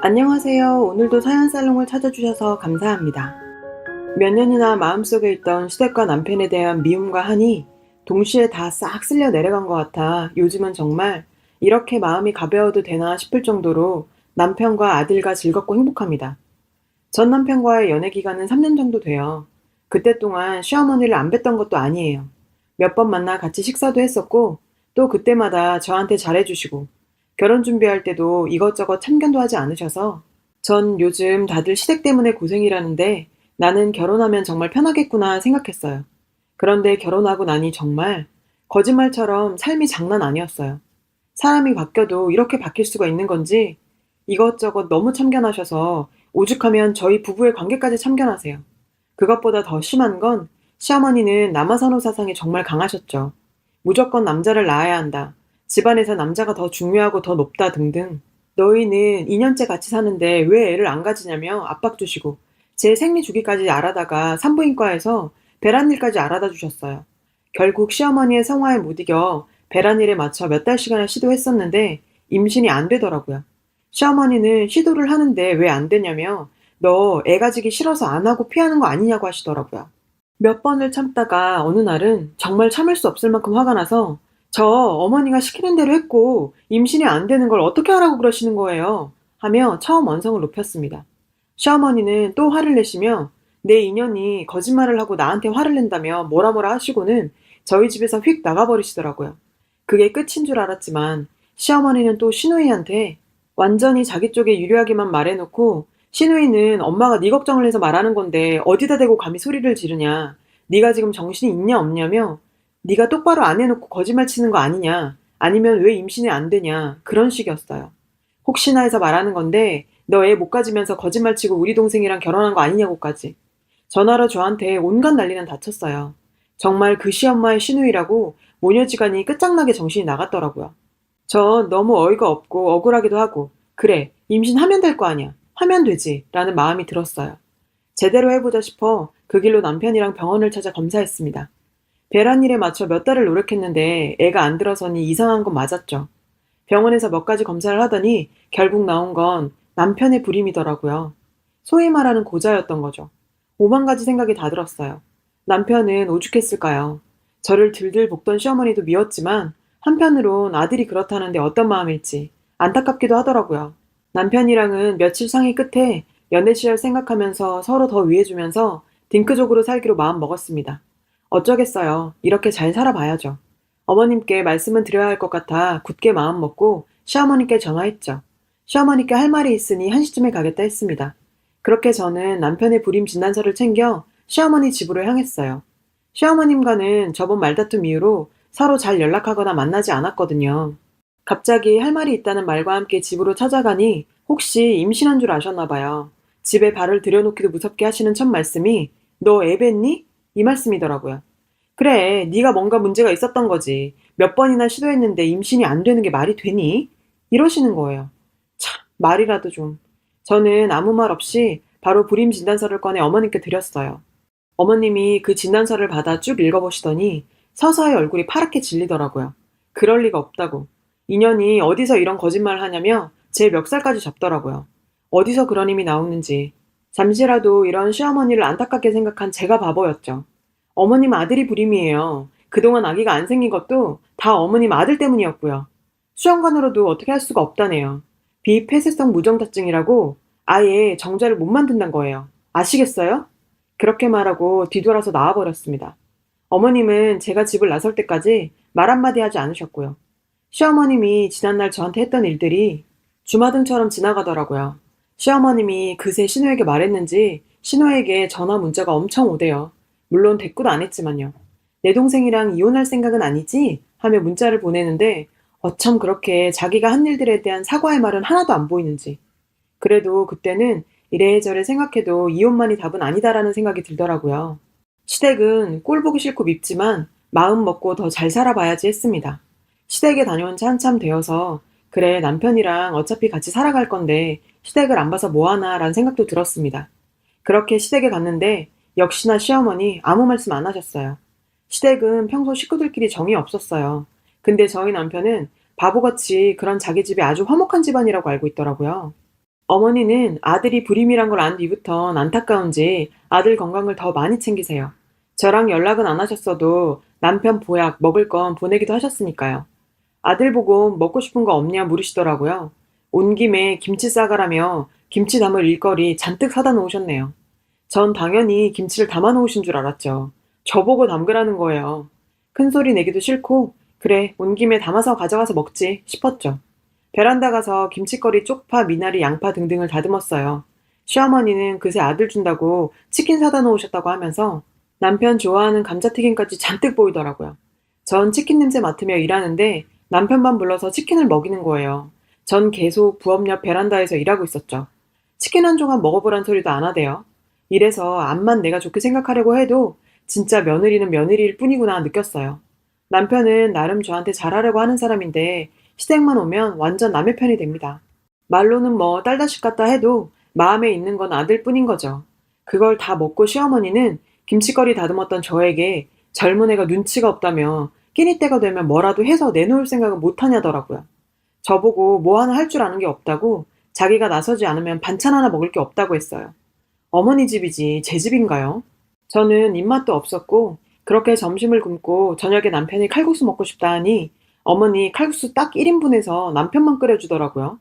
안녕하세요. 오늘도 사연살롱을 찾아주셔서 감사합니다. 몇 년이나 마음속에 있던 시댁과 남편에 대한 미움과 한이 동시에 다 싹 쓸려 내려간 것 같아 요즘은 정말 이렇게 마음이 가벼워도 되나 싶을 정도로 남편과 아들과 즐겁고 행복합니다. 전 남편과의 연애 기간은 3년 정도 돼요. 그때 동안 시어머니를 안 뵀던 것도 아니에요. 몇 번 만나 같이 식사도 했었고 또 그때마다 저한테 잘해주시고 결혼 준비할 때도 이것저것 참견도 하지 않으셔서 전 요즘 다들 시댁 때문에 고생이라는데 나는 결혼하면 정말 편하겠구나 생각했어요. 그런데 결혼하고 나니 정말 거짓말처럼 삶이 장난 아니었어요. 사람이 바뀌어도 이렇게 바뀔 수가 있는 건지 이것저것 너무 참견하셔서 오죽하면 저희 부부의 관계까지 참견하세요. 그것보다 더 심한 건 시어머니는 남아선호 사상이 정말 강하셨죠. 무조건 남자를 낳아야 한다. 집안에서 남자가 더 중요하고 더 높다 등등. 너희는 2년째 같이 사는데 왜 애를 안 가지냐며 압박 주시고 제 생리 주기까지 알아다가 산부인과에서 배란일까지 알아다 주셨어요. 결국 시어머니의 성화에 못 이겨 배란일에 맞춰 몇 달씩이나 시도했었는데 임신이 안 되더라고요. 시어머니는 시도를 하는데 왜 안 되냐며 너 애 가지기 싫어서 안 하고 피하는 거 아니냐고 하시더라고요. 몇 번을 참다가 어느 날은 정말 참을 수 없을 만큼 화가 나서 저 어머니가 시키는 대로 했고 임신이 안 되는 걸 어떻게 하라고 그러시는 거예요? 하며 처음 원성을 높였습니다. 시어머니는 또 화를 내시며 내 인연이 거짓말을 하고 나한테 화를 낸다며 뭐라 뭐라 하시고는 저희 집에서 휙 나가버리시더라고요. 그게 끝인 줄 알았지만 시어머니는 또 신우이한테 완전히 자기 쪽에 유리하게만 말해놓고 신우이는 엄마가 네 걱정을 해서 말하는 건데 어디다 대고 감히 소리를 지르냐. 네가 지금 정신이 있냐 없냐며 네가 똑바로 안 해놓고 거짓말 치는 거 아니냐. 아니면 왜 임신이 안 되냐. 그런 식이었어요. 혹시나 해서 말하는 건데 너 애 못 가지면서 거짓말 치고 우리 동생이랑 결혼한 거 아니냐고까지. 전화로 저한테 온갖 난리는 다쳤어요. 정말 그 시엄마의 신우이라고 모녀지간이 끝장나게 정신이 나갔더라고요. 전 너무 어이가 없고 억울하기도 하고 그래 임신하면 될 거 아니야. 하면 되지 라는 마음이 들었어요. 제대로 해보자 싶어 그 길로 남편이랑 병원을 찾아 검사했습니다. 배란 일에 맞춰 몇 달을 노력했는데 애가 안 들어서니 이상한 건 맞았죠. 병원에서 몇 가지 검사를 하더니 결국 나온 건 남편의 불임이더라고요. 소위 말하는 고자였던 거죠. 오만 가지 생각이 다 들었어요. 남편은 오죽했을까요? 저를 들들 볶던 시어머니도 미웠지만 한편으론 아들이 그렇다는데 어떤 마음일지 안타깝기도 하더라고요. 남편이랑은 며칠 상의 끝에 연애 시절 생각하면서 서로 더 위해주면서 딩크족으로 살기로 마음 먹었습니다. 어쩌겠어요. 이렇게 잘 살아봐야죠. 어머님께 말씀은 드려야 할 것 같아 굳게 마음 먹고 시어머니께 전화했죠. 시어머니께 할 말이 있으니 한시쯤에 가겠다 했습니다. 그렇게 저는 남편의 불임 진단서를 챙겨 시어머니 집으로 향했어요. 시어머님과는 저번 말다툼 이후로 서로 잘 연락하거나 만나지 않았거든요. 갑자기 할 말이 있다는 말과 함께 집으로 찾아가니 혹시 임신한 줄 아셨나 봐요. 집에 발을 들여놓기도 무섭게 하시는 첫 말씀이 너 애 뱉니? 이 말씀이더라고요. 그래, 네가 뭔가 문제가 있었던 거지. 몇 번이나 시도했는데 임신이 안 되는 게 말이 되니? 이러시는 거예요. 참, 말이라도 좀. 저는 아무 말 없이 바로 불임 진단서를 꺼내 어머님께 드렸어요. 어머님이 그 진단서를 받아 쭉 읽어보시더니 서서히 얼굴이 파랗게 질리더라고요. 그럴 리가 없다고. 인연이 어디서 이런 거짓말을 하냐며 제 멱살까지 잡더라고요. 어디서 그런 힘이 나오는지. 잠시라도 이런 시어머니를 안타깝게 생각한 제가 바보였죠. 어머님 아들이 불임이에요. 그동안 아기가 안 생긴 것도 다 어머님 아들 때문이었고요. 수영관으로도 어떻게 할 수가 없다네요. 비폐쇄성 무정자증이라고 아예 정자를 못 만든다는 거예요. 아시겠어요? 그렇게 말하고 뒤돌아서 나와버렸습니다. 어머님은 제가 집을 나설 때까지 말 한마디 하지 않으셨고요. 시어머님이 지난날 저한테 했던 일들이 주마등처럼 지나가더라고요. 시어머님이 그새 신우에게 말했는지 신우에게 전화 문자가 엄청 오대요. 물론 대꾸도 안 했지만요. 내 동생이랑 이혼할 생각은 아니지? 하며 문자를 보내는데 어쩜 그렇게 자기가 한 일들에 대한 사과의 말은 하나도 안 보이는지. 그래도 그때는 이래저래 생각해도 이혼만이 답은 아니다라는 생각이 들더라고요. 시댁은 꼴 보기 싫고 밉지만 마음 먹고 더 잘 살아봐야지 했습니다. 시댁에 다녀온 지 한참 되어서 그래 남편이랑 어차피 같이 살아갈 건데 시댁을 안 봐서 뭐하나 라는 생각도 들었습니다. 그렇게 시댁에 갔는데 역시나 시어머니 아무 말씀 안 하셨어요. 시댁은 평소 식구들끼리 정이 없었어요. 근데 저희 남편은 바보같이 그런 자기 집이 아주 화목한 집안이라고 알고 있더라고요. 어머니는 아들이 불임이란 걸 안 뒤부턴 안타까운지 아들 건강을 더 많이 챙기세요. 저랑 연락은 안 하셨어도 남편 보약, 먹을 건 보내기도 하셨으니까요. 아들 보고 먹고 싶은 거 없냐 물으시더라고요. 온 김에 김치 싸가라며 김치 담을 일거리 잔뜩 사다 놓으셨네요. 전 당연히 김치를 담아 놓으신 줄 알았죠. 저보고 담그라는 거예요. 큰 소리 내기도 싫고, 그래, 온 김에 담아서 가져가서 먹지 싶었죠. 베란다 가서 김치거리, 쪽파, 미나리, 양파 등등을 다듬었어요. 시어머니는 그새 아들 준다고 치킨 사다 놓으셨다고 하면서 남편 좋아하는 감자튀김까지 잔뜩 보이더라고요. 전 치킨 냄새 맡으며 일하는데 남편만 불러서 치킨을 먹이는 거예요. 전 계속 부업 옆 베란다에서 일하고 있었죠. 치킨 한 조각 먹어보란 소리도 안 하대요. 이래서 암만 내가 좋게 생각하려고 해도 진짜 며느리는 며느리일 뿐이구나 느꼈어요. 남편은 나름 저한테 잘하려고 하는 사람인데 시댁만 오면 완전 남의 편이 됩니다. 말로는 뭐 딸다식 같다 해도 마음에 있는 건 아들 뿐인 거죠. 그걸 다 먹고 시어머니는 김치거리 다듬었던 저에게 젊은 애가 눈치가 없다며 끼니 때가 되면 뭐라도 해서 내놓을 생각을 못 하냐더라고요. 저보고 뭐 하나 할 줄 아는 게 없다고 자기가 나서지 않으면 반찬 하나 먹을 게 없다고 했어요. 어머니 집이지 제 집인가요? 저는 입맛도 없었고 그렇게 점심을 굶고 저녁에 남편이 칼국수 먹고 싶다 하니 어머니 칼국수 딱 1인분에서 남편만 끓여주더라고요.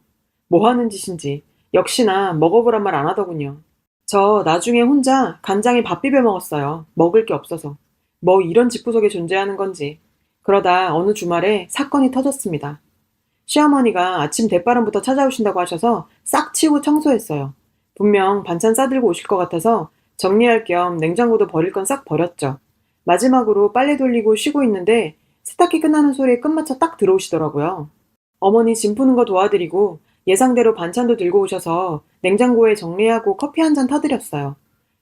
뭐 하는 짓인지 역시나 먹어보란 말 안 하더군요. 저 나중에 혼자 간장에 밥 비벼 먹었어요. 먹을 게 없어서. 뭐 이런 집구석에 존재하는 건지. 그러다 어느 주말에 사건이 터졌습니다. 시어머니가 아침 대바람부터 찾아오신다고 하셔서 싹 치우고 청소했어요. 분명 반찬 싸들고 오실 것 같아서 정리할 겸 냉장고도 버릴 건 싹 버렸죠. 마지막으로 빨래 돌리고 쉬고 있는데 세탁기 끝나는 소리에 끝마쳐 딱 들어오시더라고요. 어머니 짐 푸는 거 도와드리고 예상대로 반찬도 들고 오셔서 냉장고에 정리하고 커피 한 잔 타드렸어요.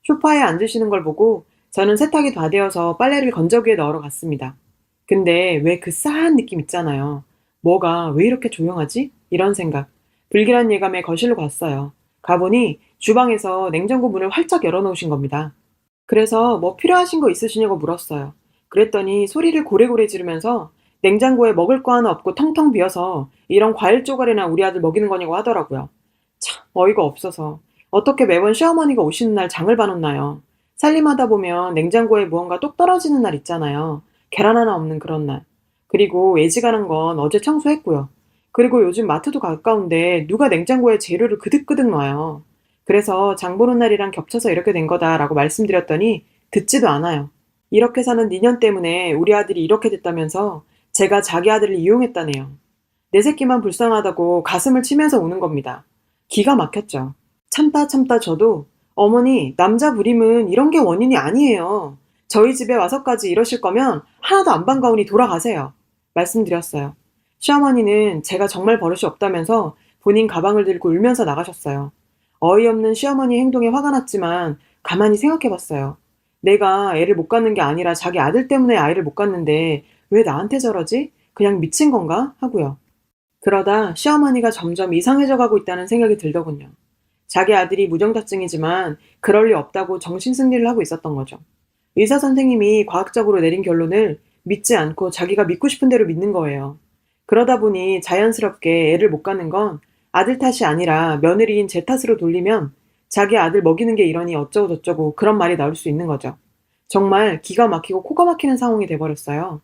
소파에 앉으시는 걸 보고 저는 세탁이 다 되어서 빨래를 건조기에 넣으러 갔습니다. 근데 왜 그 싸한 느낌 있잖아요. 뭐가 왜 이렇게 조용하지? 이런 생각. 불길한 예감에 거실로 갔어요. 가보니 주방에서 냉장고 문을 활짝 열어놓으신 겁니다. 그래서 뭐 필요하신 거 있으시냐고 물었어요. 그랬더니 소리를 고래고래 지르면서 냉장고에 먹을 거 하나 없고 텅텅 비어서 이런 과일 쪼가리나 우리 아들 먹이는 거냐고 하더라고요. 참 어이가 없어서 어떻게 매번 시어머니가 오시는 날 장을 봐놓나요? 살림하다 보면 냉장고에 무언가 똑 떨어지는 날 있잖아요. 계란 하나 없는 그런 날. 그리고 예지간한 건 어제 청소했고요. 그리고 요즘 마트도 가까운데 누가 냉장고에 재료를 그득그득 놔요. 그래서 장 보는 날이랑 겹쳐서 이렇게 된 거다라고 말씀드렸더니 듣지도 않아요. 이렇게 사는 니년 때문에 우리 아들이 이렇게 됐다면서 제가 자기 아들을 이용했다네요. 내 새끼만 불쌍하다고 가슴을 치면서 우는 겁니다. 기가 막혔죠. 참다 참다 저도 어머니 남자 부림은 이런 게 원인이 아니에요. 저희 집에 와서까지 이러실 거면 하나도 안 반가우니 돌아가세요. 말씀드렸어요. 시어머니는 제가 정말 버릇이 없다면서 본인 가방을 들고 울면서 나가셨어요. 어이없는 시어머니 행동에 화가 났지만 가만히 생각해 봤어요. 내가 애를 못 갖는 게 아니라 자기 아들 때문에 아이를 못 갖는데 왜 나한테 저러지? 그냥 미친 건가? 하고요. 그러다 시어머니가 점점 이상해져 가고 있다는 생각이 들더군요. 자기 아들이 무정자증이지만 그럴 리 없다고 정신승리를 하고 있었던 거죠. 의사 선생님이 과학적으로 내린 결론을 믿지 않고 자기가 믿고 싶은 대로 믿는 거예요. 그러다 보니 자연스럽게 애를 못 갖는 건 아들 탓이 아니라 며느리인 제 탓으로 돌리면 자기 아들 먹이는 게 이러니 어쩌고 저쩌고 그런 말이 나올 수 있는 거죠. 정말 기가 막히고 코가 막히는 상황이 돼버렸어요.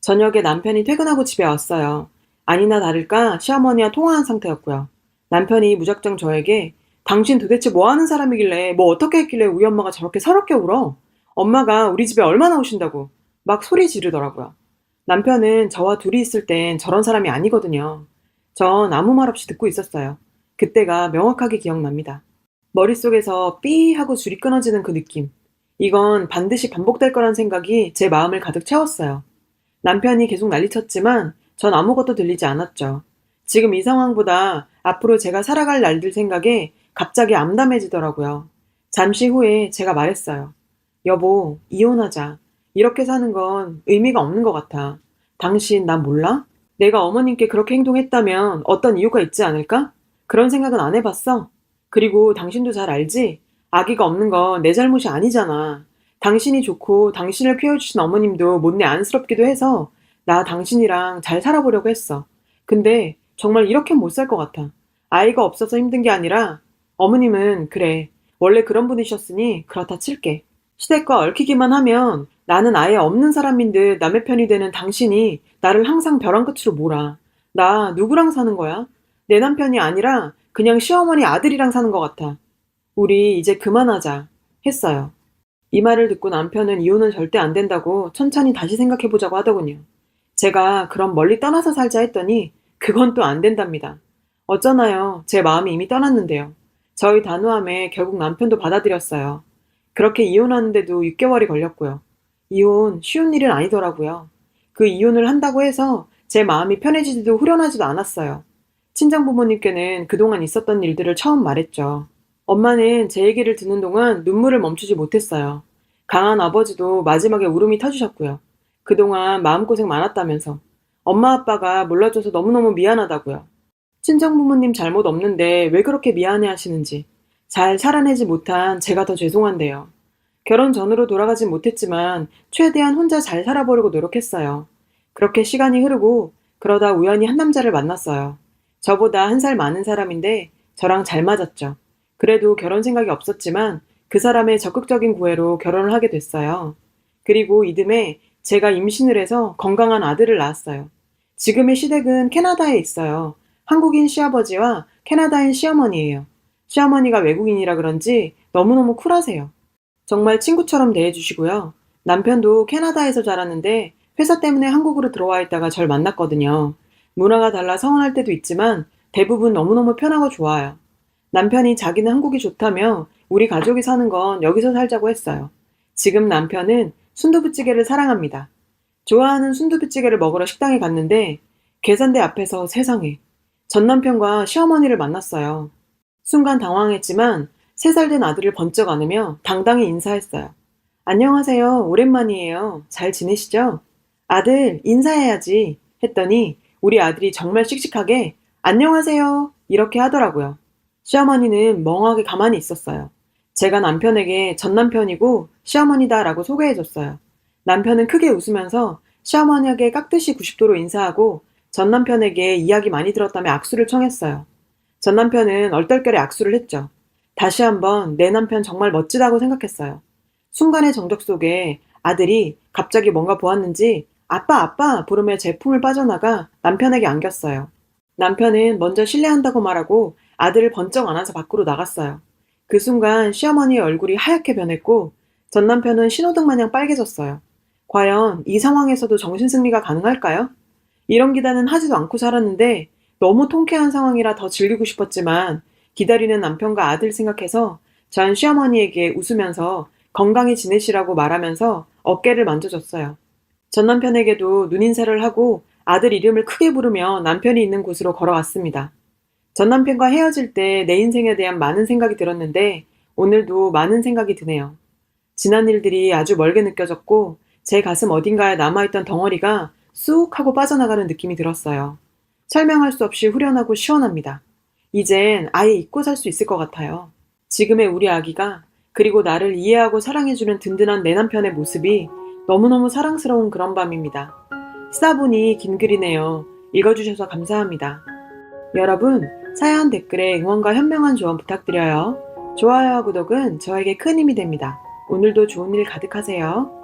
저녁에 남편이 퇴근하고 집에 왔어요. 아니나 다를까 시어머니와 통화한 상태였고요. 남편이 무작정 저에게 당신 도대체 뭐 하는 사람이길래 뭐 어떻게 했길래 우리 엄마가 저렇게 서럽게 울어? 엄마가 우리 집에 얼마나 오신다고 막 소리 지르더라고요. 남편은 저와 둘이 있을 땐 저런 사람이 아니거든요. 전 아무 말 없이 듣고 있었어요. 그때가 명확하게 기억납니다. 머릿속에서 삐 하고 줄이 끊어지는 그 느낌. 이건 반드시 반복될 거란 생각이 제 마음을 가득 채웠어요. 남편이 계속 난리쳤지만 전 아무것도 들리지 않았죠. 지금 이 상황보다 앞으로 제가 살아갈 날들 생각에 갑자기 암담해지더라고요. 잠시 후에 제가 말했어요. 여보, 이혼하자. 이렇게 사는 건 의미가 없는 것 같아. 당신 나 몰라? 내가 어머님께 그렇게 행동했다면 어떤 이유가 있지 않을까? 그런 생각은 안 해봤어. 그리고 당신도 잘 알지? 아기가 없는 건 내 잘못이 아니잖아. 당신이 좋고 당신을 키워주신 어머님도 못내 안쓰럽기도 해서 나 당신이랑 잘 살아보려고 했어. 근데 정말 이렇게 못 살 것 같아. 아이가 없어서 힘든 게 아니라 어머님은 그래. 원래 그런 분이셨으니 그렇다 칠게. 시댁과 얽히기만 하면 나는 아예 없는 사람인 듯 남의 편이 되는 당신이 나를 항상 벼랑 끝으로 몰아. 나 누구랑 사는 거야? 내 남편이 아니라 그냥 시어머니 아들이랑 사는 것 같아. 우리 이제 그만하자. 했어요. 이 말을 듣고 남편은 이혼은 절대 안 된다고 천천히 다시 생각해 보자고 하더군요. 제가 그럼 멀리 떠나서 살자 했더니 그건 또 안 된답니다. 어쩌나요? 제 마음이 이미 떠났는데요. 저희 단호함에 결국 남편도 받아들였어요. 그렇게 이혼하는데도 6개월이 걸렸고요. 이혼 쉬운 일은 아니더라고요. 그 이혼을 한다고 해서 제 마음이 편해지지도 후련하지도 않았어요. 친정 부모님께는 그동안 있었던 일들을 처음 말했죠. 엄마는 제 얘기를 듣는 동안 눈물을 멈추지 못했어요. 강한 아버지도 마지막에 울음이 터지셨고요. 그동안 마음고생 많았다면서. 엄마 아빠가 몰라줘서 너무너무 미안하다고요. 친정 부모님 잘못 없는데 왜 그렇게 미안해 하시는지. 잘 살아내지 못한 제가 더 죄송한데요. 결혼 전으로 돌아가진 못했지만 최대한 혼자 잘 살아보려고 노력했어요. 그렇게 시간이 흐르고 그러다 우연히 한 남자를 만났어요. 저보다 한 살 많은 사람인데 저랑 잘 맞았죠. 그래도 결혼 생각이 없었지만 그 사람의 적극적인 구애로 결혼을 하게 됐어요. 그리고 이듬해 제가 임신을 해서 건강한 아들을 낳았어요. 지금의 시댁은 캐나다에 있어요. 한국인 시아버지와 캐나다인 시어머니예요. 시어머니가 외국인이라 그런지 너무너무 쿨하세요. 정말 친구처럼 대해주시고요. 남편도 캐나다에서 자랐는데 회사 때문에 한국으로 들어와 있다가 절 만났거든요. 문화가 달라 서운할 때도 있지만 대부분 너무너무 편하고 좋아요. 남편이 자기는 한국이 좋다며 우리 가족이 사는 건 여기서 살자고 했어요. 지금 남편은 순두부찌개를 사랑합니다. 좋아하는 순두부찌개를 먹으러 식당에 갔는데 계산대 앞에서 세상에 전 남편과 시어머니를 만났어요. 순간 당황했지만 세 살 된 아들을 번쩍 안으며 당당히 인사했어요. 안녕하세요. 오랜만이에요. 잘 지내시죠? 아들, 인사해야지. 했더니 우리 아들이 정말 씩씩하게 안녕하세요. 이렇게 하더라고요. 시어머니는 멍하게 가만히 있었어요. 제가 남편에게 전 남편이고 시어머니다라고 소개해줬어요. 남편은 크게 웃으면서 시어머니에게 깍듯이 90도로 인사하고 전 남편에게 이야기 많이 들었다며 악수를 청했어요. 전 남편은 얼떨결에 악수를 했죠. 다시 한번 내 남편 정말 멋지다고 생각했어요. 순간의 정적 속에 아들이 갑자기 뭔가 보았는지 아빠 아빠 부르며 제품을 빠져나가 남편에게 안겼어요. 남편은 먼저 실례한다고 말하고 아들을 번쩍 안아서 밖으로 나갔어요. 그 순간 시어머니의 얼굴이 하얗게 변했고 전 남편은 신호등 마냥 빨개졌어요. 과연 이 상황에서도 정신승리가 가능할까요? 이런 기단은 하지도 않고 살았는데 너무 통쾌한 상황이라 더 즐기고 싶었지만 기다리는 남편과 아들 생각해서 전 시어머니에게 웃으면서 건강히 지내시라고 말하면서 어깨를 만져줬어요. 전 남편에게도 눈인사를 하고 아들 이름을 크게 부르며 남편이 있는 곳으로 걸어갔습니다. 전 남편과 헤어질 때 내 인생에 대한 많은 생각이 들었는데 오늘도 많은 생각이 드네요. 지난 일들이 아주 멀게 느껴졌고 제 가슴 어딘가에 남아있던 덩어리가 쑥 하고 빠져나가는 느낌이 들었어요. 설명할 수 없이 후련하고 시원합니다. 이젠 아예 잊고 살 수 있을 것 같아요. 지금의 우리 아기가 그리고 나를 이해하고 사랑해주는 든든한 내 남편의 모습이 너무너무 사랑스러운 그런 밤입니다. 쓰다 보니 긴 글이네요. 읽어주셔서 감사합니다. 여러분, 사연 댓글에 응원과 현명한 조언 부탁드려요. 좋아요와 구독은 저에게 큰 힘이 됩니다. 오늘도 좋은 일 가득하세요.